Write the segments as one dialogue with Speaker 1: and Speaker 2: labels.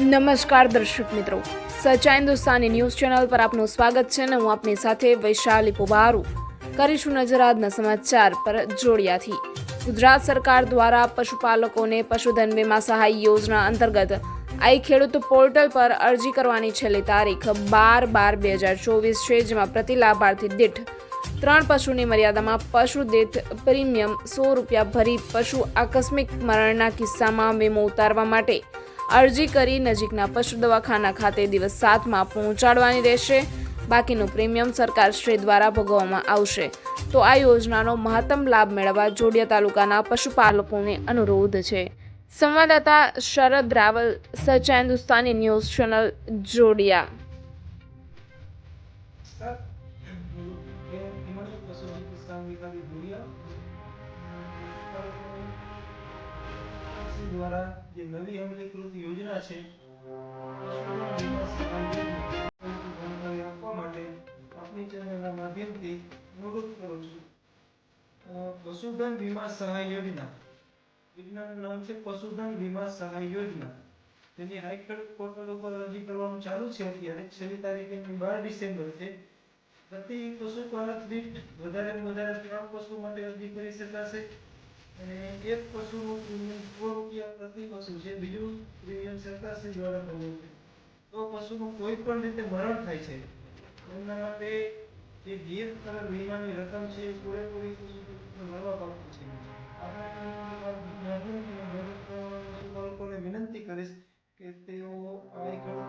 Speaker 1: નમસ્કાર દર્શક મિત્રો. સચા હિન્દુસ્તાની ન્યૂઝ ચેનલ પર આપનું સ્વાગત છે અને હું આપની સાથે વૈશાલી પુબારુ. કરીશું નજર આજના સમાચાર પર જોડિયાથી. ગુજરાત સરકાર દ્વારા પશુપાલકોને પશુધન વીમા સહાય યોજના અંતર્ગત આઈ ખેડૂત પોર્ટલ પર અરજી કરવાની છેલ્લી તારીખ બાર બાર બે હજાર ચોવીસ છે, જેમાં પ્રતિ લાભાર્થી દીઠ ત્રણ પશુની મર્યાદામાં પશુ દીઠ પ્રીમિયમ સો રૂપિયા ભરી પશુ આકસ્મિક મરણના કિસ્સામાં વીમો ઉતારવા માટે અરજી કરી નજીકના પશુ દવાખાના ખાતે દિવસ સાતમાં પહોંચાડવાની રહેશે. બાકીનું પ્રીમિયમ સરકાર શ્રી દ્વારા ભોગવવામાં આવશે. તો આ યોજનાનો મહત્તમ લાભ મેળવવા જોડિયા તાલુકાના પશુપાલકોને અનુરોધ છે. સંવાદદાતા શરદ રાવલ સચ હિન્દુસ્તાની ન્યૂઝ ચેનલ જોડિયા.
Speaker 2: દ્વારા જે નવી અમલીકૃત યોજના છે પ્રતિ પશુપાલક દીઠ વધારે ત્રણ પશુ માટે અરજી કરી શકાશે. એક પશુનું પ્રીમિયમ સો રૂપિયા પ્રતિ પશુ છે બીજું પ્રીમિયમ સરકારશ્રી દ્વારા કરવું છે. તો પશુનું કોઈ પણ રીતે મરણ થાય છે. એમના માટે જે ગીર કરેલ વીમાની રકમ છે, એ પૂરેપૂરી મળવા પામતી છે. આપણે વિનંતી કરીશ કે તેઓ આવી કરે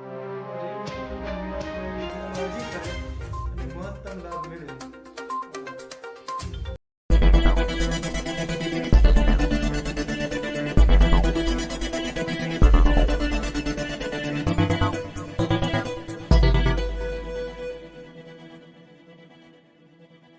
Speaker 2: અને મહત્તમ લાભ મેળવે.